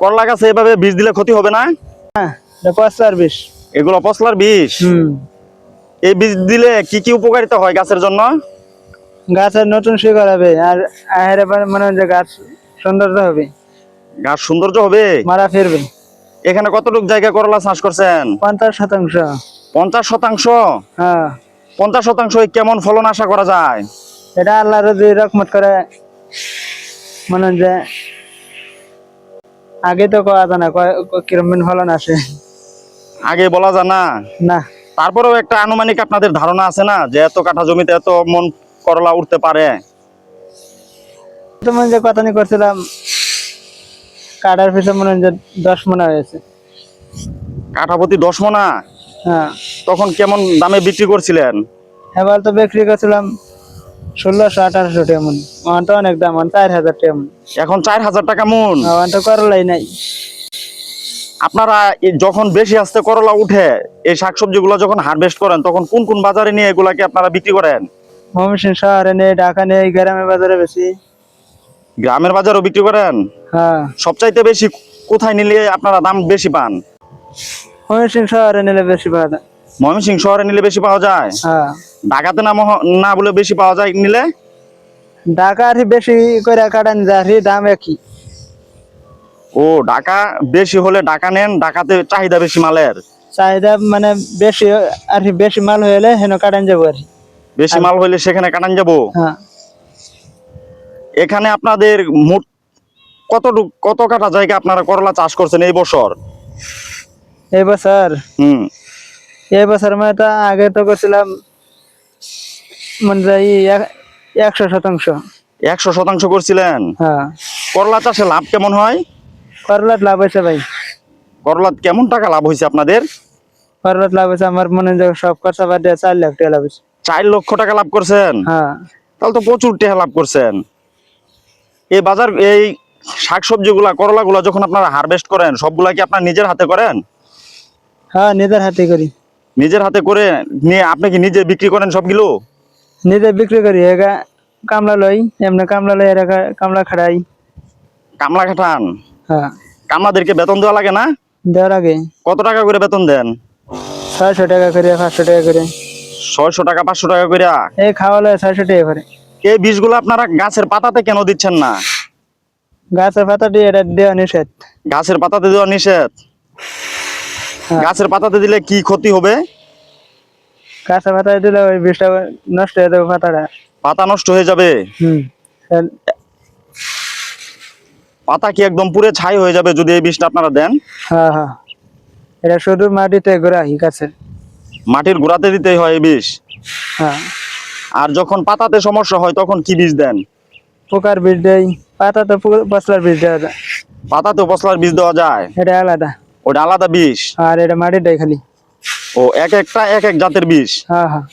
করলা গাছে এভাবে বীজ দিলে ক্ষতি হবে না? হ্যাঁ পঁচার এগুলো পশলার হুম। এই বীজ দিলে কি কি উপকারিতা হয় গাছের জন্য? গাছের নতুন শিকড় হবে আর আহের মনে হয় যে গাছ সৌন্দর্য হবে। গাছ সৌন্দর্য হবে? মারা ফিরবে। এখানে কতটুকু জায়গা করলা চাষ করছেন? পঞ্চাশ শতাংশ। পঞ্চাশ শতাংশ? হ্যাঁ। পঞ্চাশ শতাংশ কেমন ফলন আশা করা যায়? এটা আল্লাহ যদি রকমত করে মনে হয় যে আগে তো কোয়া জানা কয়- কিরম ফলন আসে আগে বলা জানা না? তারপরেও একটা আনুমানিক আপনাদের ধারণা আছে না যে এত কাঠা জমিতে এত মন করলা উঠতে পারে? তোমার যে কথা নিয়ে করছিলাম কাটার পিছনে মনে হয় যে দশ মনে হয়েছে। কাঠা প্রতি দশ মনা? হ্যাঁ। তখন কেমন দামে বিক্রি করছিলেন? এবার তো বিক্রি করছিলাম ষোলোশো আঠারোশো আমার তো অনেক দাম চার হাজার টেমন এখন চার হাজার টাকা মন? তো করলাই নাই। আপনারা যখন বেশি আসতে করলা উঠে এই শাকসবজিগুলো যখন হারভেস্ট করেন তখন কোন কোন বাজারে নিয়ে এগুলাকে আপনারা বিক্রি করেন? ময়মনসিং শহরে নেই ঢাকা নেই গ্রামে বাজারে বেশি। গ্রামের বাজারও বিক্রি করেন? হ্যাঁ। সবচাইতে বেশি কোথায় নিলে আপনারা দাম বেশি পান? ময়মনসিং শহরে নিলে বেশি পাওয়া যায়। ময়মনসিংহ শহরে নিলে বেশি পাওয়া যায়? হ্যাঁ। ঢাকাতে না না বলে বেশি পাওয়া যায় নিলে? ঢাকা আর বেশি করে কাটান যায় দাম একই। ও ঢাকা বেশি হলে ঢাকা নেন ঢাকাতে চাহিদা বেশি মালের? চাহিদা মানে বেশি আর বেশি মাল হইলে হেন কাটান যাব আর। বেশি মাল হইলে সেখানে কাটান যাব? হ্যাঁ। এখানে আপনাদের মোট কতটুক কত কাটা জায়গা আপনারা করলা চাষ করছেন এই বছর? এই বছর? হুম। এই বছর মানে তো আগে তো করছিলাম মানে একশো শতাংশ। একশো শতাংশ করছিলেন? হ্যাঁ। করলা চাষে লাভ কেমন হয়? লাভ হয়েছে ভাই। করলা কেমন টাকা লাভ হয়েছে আপনাদের? করলাত লাভ হয়েছে আমার মনে হয় সব খরচা বাদ দিয়ে চার লাখ টাকা লাভ হয়েছে। চার লক্ষ টাকা লাভ করছেন? হ্যাঁ। তাহলে তো প্রচুর টাকা লাভ করছেন। এই বাজার এই শাকসবজিগুলা করলাগুলা যখন আপনারা হারভেস্ট করেন সবগুলা কি আপনার নিজের হাতে করেন? হ্যাঁ নিজের হাতে করি। নিজের হাতে করে নিয়ে আপনি কি নিজে বিক্রি করেন সবগুলো? নিজে বিক্রি করি এগা কামলা লই এমনি কামলা লই এর কামলা খাড়াই কামলা খাটান? হ্যাঁ। কামলাদেরকে বেতন দেওয়া লাগে না? দেওয়ার আগে কত টাকা করে বেতন দেন? ছয়শো টাকা করে পাঁচশো টাকা করে। ছয়শো টাকা পাঁচশো টাকা করে এই খাওয়া লয় ছয়শো টাকা করে। এই বীজগুলো আপনারা গাছের পাতাতে কেন দিচ্ছেন না? গাছের পাতা দিয়ে এটা দেওয়া নিষেধ। গাছের পাতাতে দেওয়া নিষেধ? হ্যাঁ। গাছের পাতাতে দিলে কি ক্ষতি হবে? গাছের পাতা দিলে ওই বিষটা নষ্ট হয়ে যাবে পাতাটা। পাতা নষ্ট হয়ে যাবে? হুম। পাতা কি একদম পুরে ছাই হয়ে যাবে যদি এই বীজটা আপনারা দেন? হ্যাঁ হ্যাঁ। এটা শুধু মাটিতে গোড়া ঘোরাই গাছের। মাটির গোড়াতে দিতেই হয় এই বিষ? হ্যাঁ। আর যখন পাতাতে সমস্যা হয় তখন কি বীজ দেন? পোকার বীজ দেই। পাতা তো পু- বীজ দেওয়া যায়। পাতাতে পশলার বীজ দেওয়া যায়? এটা আলাদা। ওটা আলাদা বিষ? আর এটা মাটিটাই খালি। ও এক একটা এক এক জাতের বীজ হ্যাঁ হ্যাঁ।